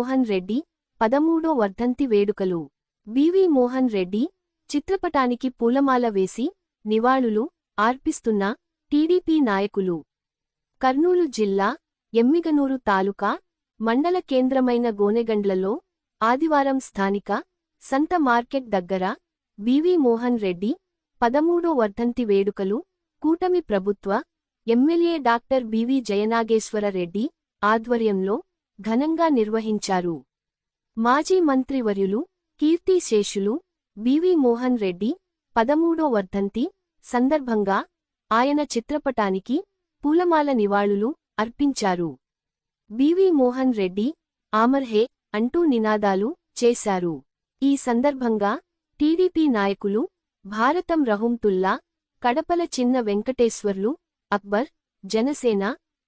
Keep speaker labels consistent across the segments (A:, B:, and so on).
A: మోహన్ రెడ్డి పదమూడో వర్ధంతి వేడుకలు. వివి మోహన్ రెడ్డి చిత్రపటానికి పూలమాల వేసి నివాళులు ఆర్పిస్తున్న టీడీపీ నాయకులు. కర్నూలు జిల్లా ఎమ్మిగనూరు తాలూకా మండల కేంద్రమైన గోనెగండ్లలో ఆదివారం స్థానిక సంత మార్కెట్ దగ్గర వివి మోహన్ రెడ్డి పదమూడో వర్ధంతి వేడుకలు కూటమి ప్రభుత్వ MLA doctor BV Jayanageswara Reddy ఆధ్వర్యంలో ఘనంగా నిర్వహించారు. మాజీ మంత్రివర్యులు కీర్తిశేషులు బివి మోహన్ రెడ్డి పదమూడో వర్ధంతి సందర్భంగా ఆయన చిత్రపటానికి పూలమాల నివాళులు అర్పించారు. బివి మోహన్ రెడ్డి ఆమర్హే అంటూ నినాదాలు చేశారు. ఈ సందర్భంగా టీడీపీ నాయకులు భారతం రహుంతుల్లా కడపల చిన్న వెంకటేశ్వర్లు అక్బర్ జనసేన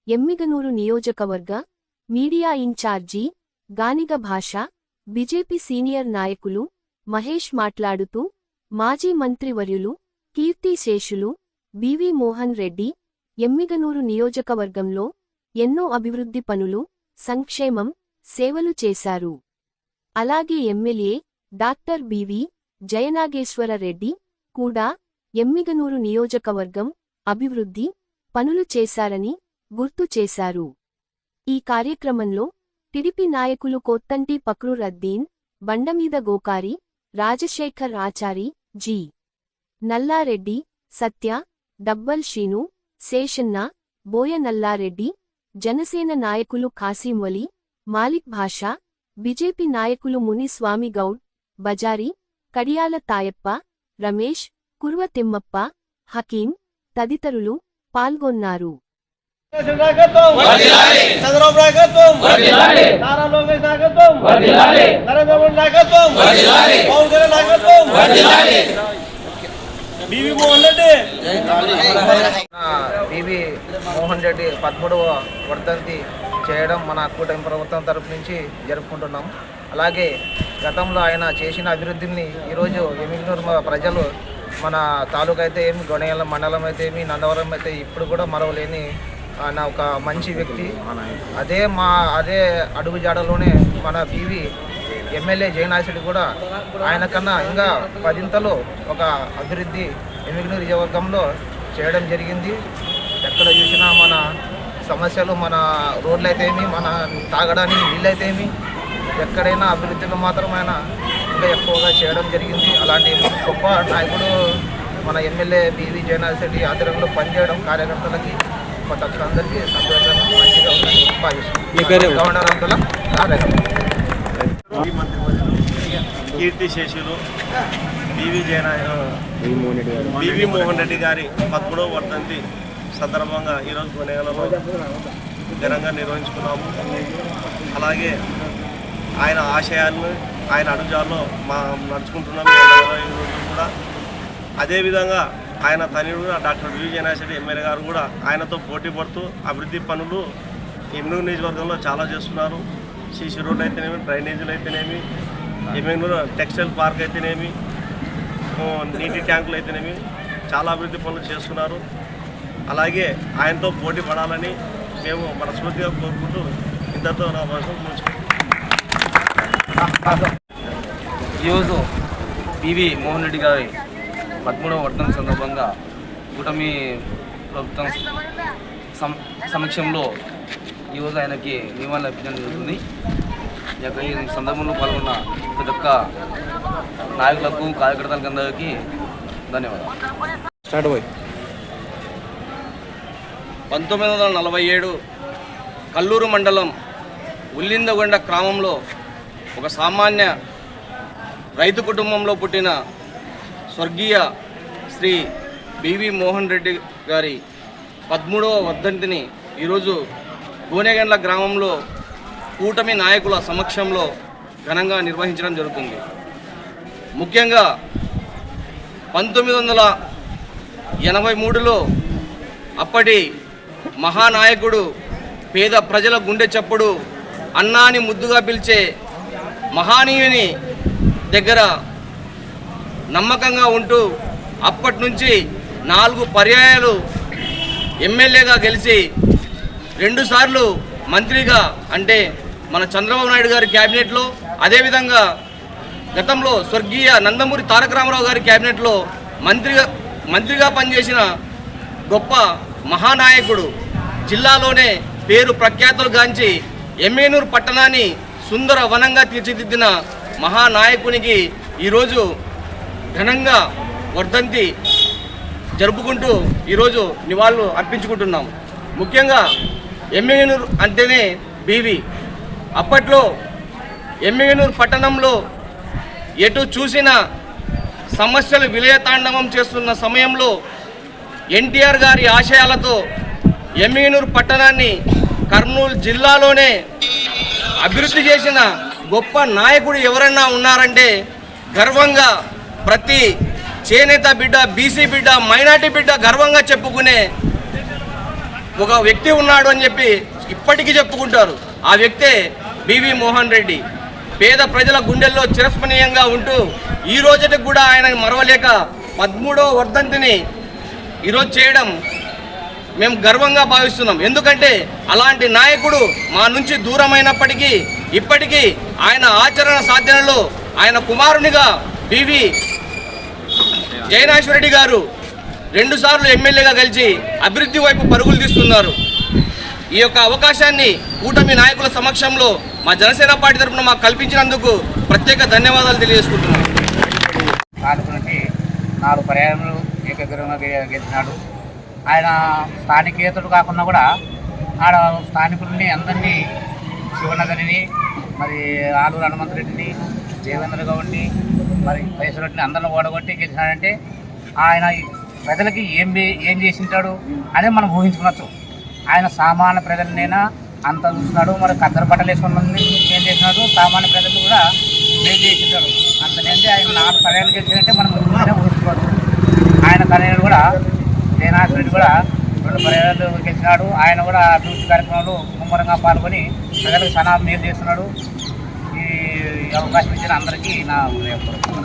A: ఎమ్మిగనూరు నియోజకవర్గ మీడియా ఇన్ఛార్జీ గానిగ భాష బీజేపీ సీనియర్ నాయకులు మహేష్ మాట్లాడుతూ మాజీ మంత్రివర్యులు కీర్తిశేషులు బివి మోహన్ రెడ్డి ఎమ్మిగనూరు నియోజకవర్గంలో ఎన్నో అభివృద్ధి పనులు సంక్షేమం సేవలు చేశారు. అలాగే MLA doctor BV Jayanageswara Reddy కూడా ఎమ్మిగనూరు నియోజకవర్గం అభివృద్ధి పనులు చేశారని గుర్తు చేశారు. ఈ కార్యక్రమంలో టిడిపి నాయకులు కొత్తంటి పక్రు రద్దీన్ బండమీద గోకారి రాజశేఖర్ ఆచారి జి. నల్లారెడ్డి సత్య డబ్బల్ షీను శేషన్న బోయ నల్లారెడ్డి జనసేన నాయకులు కాసీంవలి మాలిక్ భాషా బీజేపీ నాయకులు మునిస్వామి గౌడ్ బజారి కడియాల తాయప్ప రమేష్ కుర్వ తిమ్మప్ప హకీం తదితరులు పాల్గొన్నారు.
B: చంద్రబాబు నాయకత్వం నారా లోకేష్ నాయకత్వం నరేంద్ర మోడీ నాయకత్వం పవన్ కళ్యాణ్ నాయకత్వం బివి మోహన్ రెడ్డి.
C: మోహన్ రెడ్డి పదమూడవ వర్ధంతి చేయడం మన కూటమి ప్రభుత్వం తరపు నుంచి జరుపుకుంటున్నాం. అలాగే గతంలో ఆయన చేసిన అభివృద్ధిని ఈరోజు ఎమిగ్నూరు ప్రజలు మన తాలూకా అయితే ఏమి గొడేల మండలం అయితే ఏమి నందవరం అయితే ఇప్పుడు కూడా మరవలేని ఆయన ఒక మంచి వ్యక్తి. అదే మా అదే అడుగుజాడలోనే మన పివి ఎమ్మెల్యే జయనాశుడు కూడా ఆయన కన్నా ఇంకా పదింతలు ఒక అభివృద్ధి ఎమిగ్నూరు నియోజకవర్గంలో చేయడం జరిగింది. ఎక్కడ చూసినా మన సమస్యలు మన రోడ్లు అయితే ఏమి మన తాగడానికి నీళ్ళు అయితే ఏమి ఎక్కడైనా అభివృద్ధిలో మాత్రం ఆయన ఇంకా ఎక్కువగా చేయడం జరిగింది. అలాంటి గొప్ప నాయకుడు మన ఎమ్మెల్యే బివి జయనాథ్ రెడ్డి ఆధ్వర్యంలో పనిచేయడం కార్యకర్తలకి సంతోషంగా గవర్నర్
B: కీర్తి శేషులు బివి జయన బివి మోహన్ రెడ్డి గారి పదమూడవ వర్ధంతి సందర్భంగా ఈరోజు కొనేగలలో ఘనంగా నిర్వహించుకున్నాము. అలాగే ఆయన ఆశయాలను ఆయన అడుగుజాల్లో మా నడుచుకుంటున్నాం ఈ నలభై రోజులు కూడా అదేవిధంగా ఆయన తనయుడు డాక్టర్ వి జయనాశెడ్డి ఎమ్మెల్యే గారు కూడా ఆయనతో పోటీ పడుతూ అభివృద్ధి పనులు ఎమ్మెనూరు నియోజకవర్గంలో చాలా చేస్తున్నారు. సీసీ రోడ్లు అయితేనేమి డ్రైనేజీలు అయితేనేమి ఎమ్మెనూరు టెక్స్టైల్ పార్క్ అయితేనేమి నీటి ట్యాంకులు అయితేనేమి చాలా అభివృద్ధి పనులు చేస్తున్నారు. అలాగే ఆయనతో పోటీ పడాలని మేము మనస్ఫూర్తిగా కోరుకుంటూ ఇంతతో నా కోసం
D: ఈరోజు పివి మోహన్ రెడ్డి గారి పదమూడవ వర్ధన సందర్భంగా కూటమి ప్రభుత్వం సమ సమక్షంలో ఈరోజు ఆయనకి నివాళులు అర్పించడం జరుగుతుంది. ఈ యొక్క ఈ సందర్భంలో పాల్గొన్న ప్రతి ఒక్క నాయకులకు కార్యకర్తలకు అందరికీ ధన్యవాదాలు.
C: స్టార్ట్ పోయి
D: పంతొమ్మిది వందల నలభై ఏడు కల్లూరు మండలం ఉల్లిందగొండ గ్రామంలో ఒక సామాన్య రైతు కుటుంబంలో పుట్టిన స్వర్గీయ శ్రీ బివి మోహన్ రెడ్డి గారి పదమూడవ వర్ధంతిని ఈరోజు గోనెగండ్ల గ్రామంలో కూటమి నాయకుల సమక్షంలో ఘనంగా నిర్వహించడం జరుగుతుంది. ముఖ్యంగా పంతొమ్మిది వందల ఎనభై మూడులో అప్పటి మహానాయకుడు పేద ప్రజల గుండె చప్పుడు అన్నాని ముద్దుగా పిలిచే మహానీయుని దగ్గర నమ్మకంగా ఉంటూ అప్పటి నుంచి నాలుగు పర్యాయాలు ఎమ్మెల్యేగా గెలిచి రెండుసార్లు మంత్రిగా అంటే మన చంద్రబాబు నాయుడు గారి క్యాబినెట్లో అదేవిధంగా గతంలో స్వర్గీయ నందమూరి తారక రామారావు గారి క్యాబినెట్లో మంత్రిగా మంత్రిగా పనిచేసిన గొప్ప మహానాయకుడు జిల్లాలోనే పేరు ప్రఖ్యాతులు గాంచి ఎమ్మెనూరు పట్టణాన్ని సుందర వనంగా తీర్చిదిద్దిన మహానాయకునికి ఈరోజు ఘనంగా వర్ధంతి జరుపుకుంటూ ఈరోజు నివాళులు అర్పించుకుంటున్నాం ముఖ్యంగా ఎమ్మెగనూరు అంటేనే బీవి. అప్పట్లో ఎమ్మెగనూరు పట్టణంలో ఎటు చూసినా సమస్యలు విలయతాండవం చేస్తున్న సమయంలో ఎన్టీఆర్ గారి ఆశయాలతో ఎమ్మిగనూరు పట్టణాన్ని కర్నూలు జిల్లాలోనే అభివృద్ధి చేసిన గొప్ప నాయకుడు ఎవరన్నా ఉన్నారంటే గర్వంగా ప్రతి చేనేత బిడ్డ బీసీ బిడ్డ మైనార్టీ బిడ్డ గర్వంగా చెప్పుకునే ఒక వ్యక్తి ఉన్నాడు అని చెప్పి ఇప్పటికీ చెప్పుకుంటారు. ఆ వ్యక్తే బివి మోహన్ రెడ్డి. పేద ప్రజల గుండెల్లో చిరస్మరణీయంగా ఉంటూ ఈ రోజుకి కూడా ఆయన మరవలేక పదమూడవ వర్ధంతిని ఈరోజు చేయడం మేము గర్వంగా భావిస్తున్నాం. ఎందుకంటే అలాంటి నాయకుడు మా నుంచి దూరమైనప్పటికీ ఇప్పటికీ ఆయన ఆచరణ సాధనలో ఆయన కుమారునిగా బివి జయనాశ్వరెడ్డి గారు రెండుసార్లు ఎమ్మెల్యేగా కలిసి అభివృద్ధి వైపు పరుగులు తీస్తున్నారు. ఈ యొక్క అవకాశాన్ని కూటమి నాయకుల సమక్షంలో మా జనసేన పార్టీ తరఫున మాకు కల్పించినందుకు ప్రత్యేక ధన్యవాదాలు తెలియజేసుకుంటున్నాను
E: నాలుగు నుండి నాలుగు పర్యాయములు ఏకగ్రీవంగా గెలిచినాడు. ఆయన స్థానికేతడు కాకుండా కూడా ఆడ స్థానికుల్ని అందరినీ శివనగరిని మరి ఆలూరు హనుమంతరెడ్డిని దేవేంద్ర గౌడ్ని మరి వయసులోని అందరిని ఓడగొట్టి గెలిచినాడంటే ఆయన ప్రజలకి ఏం ఏం చేసింటాడు అనేది మనం ఊహించుకోవచ్చు ఆయన సామాన్య ప్రజలనైనా అంత చూస్తున్నాడు మరి కద్దరు బట్టలు ఏం చేసినాడు సామాన్య ప్రజలు కూడా ఏం చేసింటాడు అంతనేది ఆయన నాలుగు పర్యాలు గెలిచినట్టే మనం ముందుగానే ఊహించుకోవచ్చు. ఆయన కళ్యాణ్ కూడా జయనాథ్ రెడ్డి కూడా రెండు పర్యాలు గెలిచినాడు. ఆయన కూడా అభివృద్ధి కార్యక్రమాలు ముమ్మరంగా పాల్గొని ప్రజలకు సనా మేలు చేస్తున్నాడు. ఈ అవకాశం ఇచ్చిన అందరికీ నా హృదయపూర్వక